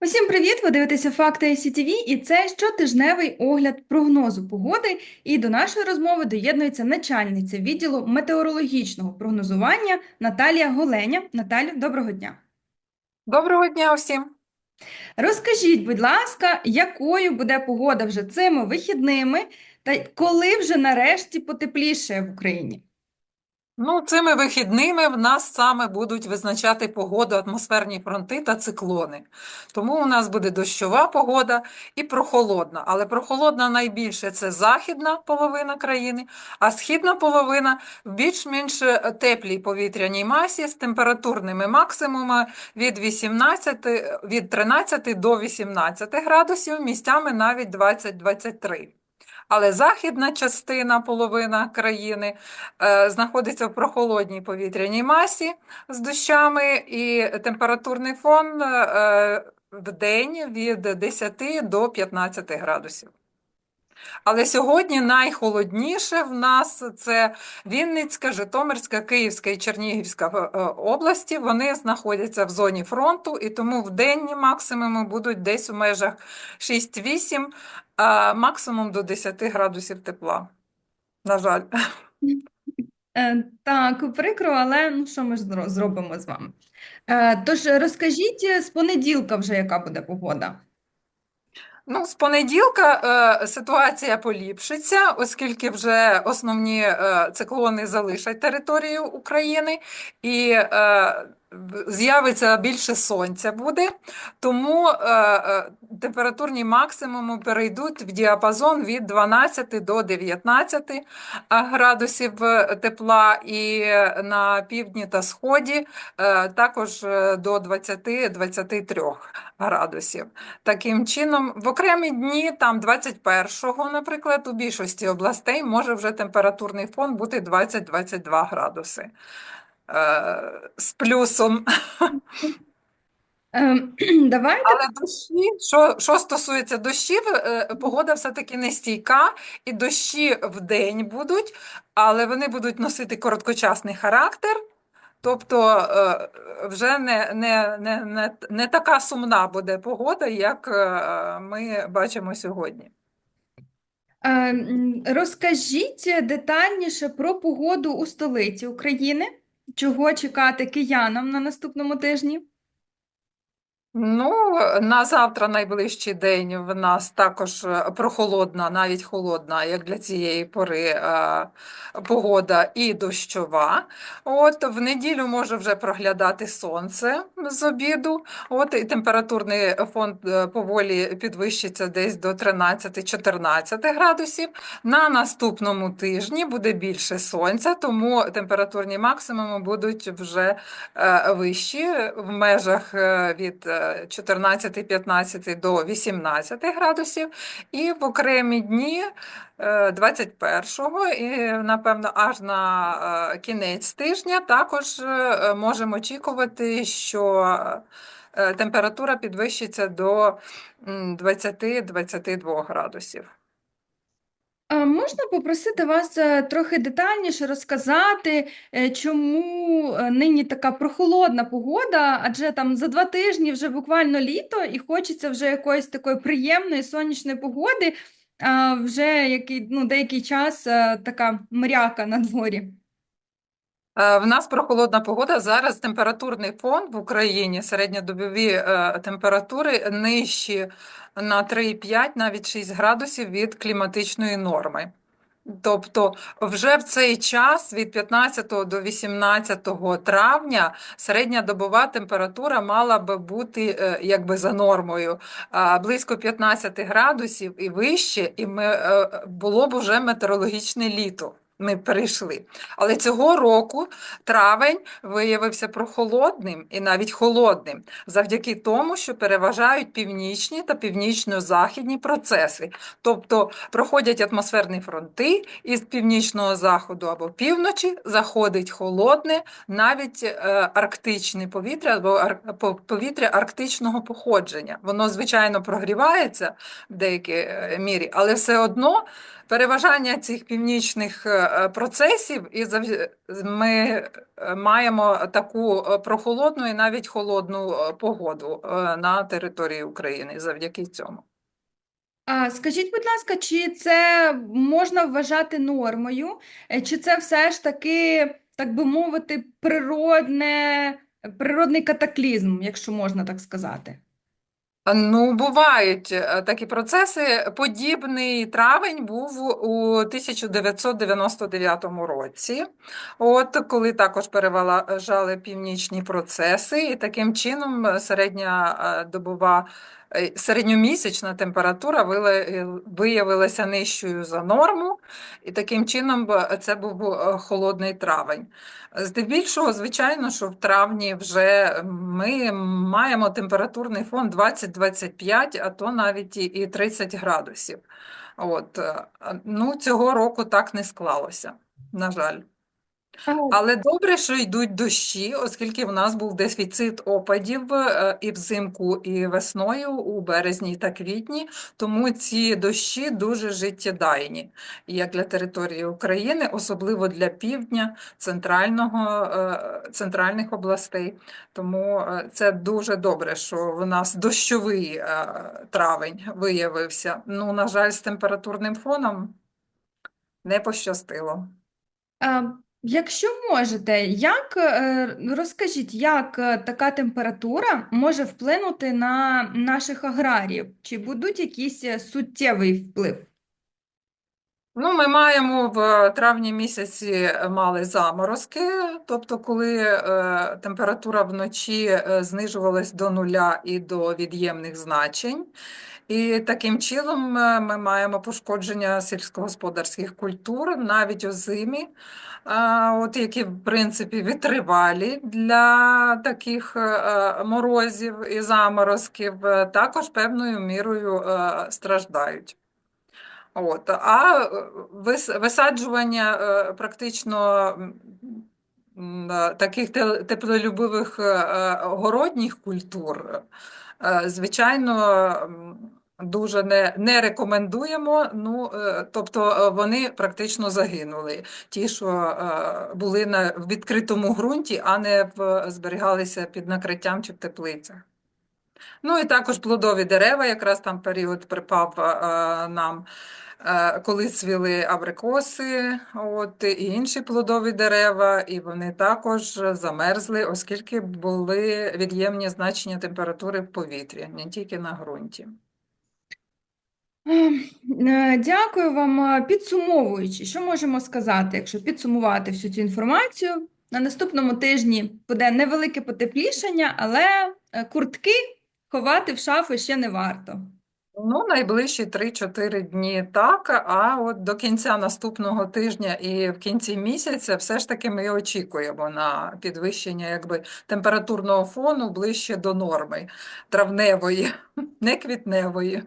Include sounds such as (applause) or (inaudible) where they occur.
Усім привіт! Ви дивитеся факти ICTV і це щотижневий огляд прогнозу погоди. І до нашої розмови доєднується начальниця відділу метеорологічного прогнозування Наталія Голеня. Наталю, доброго дня! Доброго дня всім. Розкажіть, будь ласка, якою буде погода вже цими вихідними, та коли вже нарешті потепліше в Україні? Ну, цими вихідними в нас саме будуть визначати погоду атмосферні фронти та циклони. Тому у нас буде дощова погода і прохолодна. Але прохолодна найбільше це західна половина країни, а східна половина в більш-менш е, теплій повітряній масі з температурними максимумами від 18, від 13 до 18 градусів, місцями навіть 20-23. Але західна частина, половина країни, е, знаходиться в прохолодній повітряній масі з дощами, і температурний фон е, в день від 10 до 15 градусів. Але сьогодні найхолодніше в нас це Вінницька, Житомирська, Київська і Чернігівська е, області. Вони знаходяться в зоні фронту, і тому в денні максимуми будуть десь у межах 6-8, максимум до 10 градусів тепла. На жаль. Е, Так, прикро, але ну що ми ж зробимо з вами? Е, Тож розкажіть е, з понеділка вже, яка буде погода? Ну, з понеділка е, ситуація поліпшиться, оскільки вже основні е, циклони залишать територію України. І е, з'явиться більше сонця буде, тому е, е, температурні максимуми перейдуть в діапазон від 12 до 19 градусів е, тепла, і на півдні та сході е, також е, до 20-23 градусів. Таким чином, в окремі дні, там 21-го, наприклад, у більшості областей може вже температурний фон бути 20-22 градуси. Е, з плюсом. Ем, (clears throat) Давайте Але дощі, що, що стосується дощів, е, погода все-таки нестійка, і дощі вдень будуть, але вони будуть носити короткочасний характер. Тобто е, вже не, не, не, не, не така сумна буде погода, як ми бачимо сьогодні. Е, Розкажіть детальніше про погоду у столиці України. Чого чекати киянам на наступному тижні? Ну, на завтра найближчий день в нас також е, прохолодна, навіть холодна, як для цієї пори е, погода і дощова. От в неділю може вже проглядати сонце з обіду. От і температурний фон е, поволі підвищиться десь до 13-14 градусів. На наступному тижні буде більше сонця, тому температурні максимуми будуть вже вищі в межах від 14-15 до 18 градусів, і в окремі дні е, 21-го, і напевно аж на е, кінець тижня також е, можемо очікувати, що е, температура підвищиться до м, 20-22 градусів. А можна попросити вас е, трохи детальніше розказати, е, чому е, нині така прохолодна погода, адже там за два тижні вже буквально літо, і хочеться вже якоїсь такої приємної сонячної погоди, а вже який, ну, деякий час е, така мряка на дворі. Е, В нас прохолодна погода. Зараз температурний фон в Україні, середньодобові е, температури нижчі на 3,5, навіть 6 градусів від кліматичної норми. Тобто вже в цей час від 15 до 18 травня середня добова температура мала би бути е, якби за нормою близько 15 градусів і вище, і ми, було б уже метеорологічне літо. Ми перейшли. Але цього року травень виявився прохолодним і навіть холодним завдяки тому, що переважають північні та північно-західні процеси. Тобто проходять атмосферні фронти, і з північного заходу або півночі заходить холодне, навіть е, арктичне повітря або повітря арктичного походження. Воно, звичайно, прогрівається в деякій е, мірі, але все одно переважання цих північних е, процесів, і зав- ми е, маємо таку е, прохолодну і навіть холодну е, погоду е, на території України завдяки цьому. А скажіть, будь ласка, чи це можна вважати нормою, Е, чи це все ж таки, так би мовити, природне, природний катаклізм, якщо можна так сказати? Ну, бувають е, такі процеси. Подібний травень був у 1999 році, от коли також переважали північні процеси, і таким чином е, середня е, добова. Е, Середньомісячна температура виявилася нижчою за норму, і таким чином це був е, холодний травень. Здебільшого, звичайно, що в травні вже ми маємо температурний фон 20-25, а то навіть і- і 30 градусів. От. е, Ну, цього року так не склалося, на жаль. Але добре, що йдуть дощі, оскільки в нас був дефіцит опадів е, і взимку, і весною, у березні та квітні, тому ці дощі дуже життєдайні, як для території України, особливо для півдня, центрального, е, центральних областей. Тому е, це дуже добре, що в нас дощовий е, травень виявився. Ну, на жаль, з температурним фоном не пощастило. А, якщо можете, як, е, розкажіть, як е, така температура може вплинути на наших аграріїв? Чи будуть якісь е, суттєвий вплив? Ну, ми маємо в травні місяці мали заморозки, тобто коли е, температура вночі е, знижувалась до нуля і до від'ємних значень. І таким чином е, ми маємо пошкодження сільськогосподарських культур навіть озимі, е, от які в принципі витривалі для таких е, морозів і заморозків, е, також певною мірою е, страждають. От, а висаджування е, практично таких те- теплолюбивих е, е, городніх культур, звичайно, дуже не, не рекомендуємо. Ну, тобто вони практично загинули. Ті, що були на в відкритому ґрунті, а не в, зберігалися під накриттям чи в теплицях. Ну і також плодові дерева, якраз там період припав е, нам, е, коли цвіли абрикоси, от, і інші плодові дерева, і вони також замерзли, оскільки були від'ємні значення температури в повітрі, не тільки на ґрунті. Ем, е, Дякую вам. Е, Підсумовуючи, що можемо сказати, якщо підсумувати всю цю інформацію? На наступному тижні буде невелике потеплішання, але е, куртки ховати в шафу ще не варто. Ну, найближчі 3-4 дні так, а от до кінця наступного тижня і в кінці місяця все ж таки ми очікуємо на підвищення якби, температурного фону ближче до норми травневої, (laughs) не квітневої.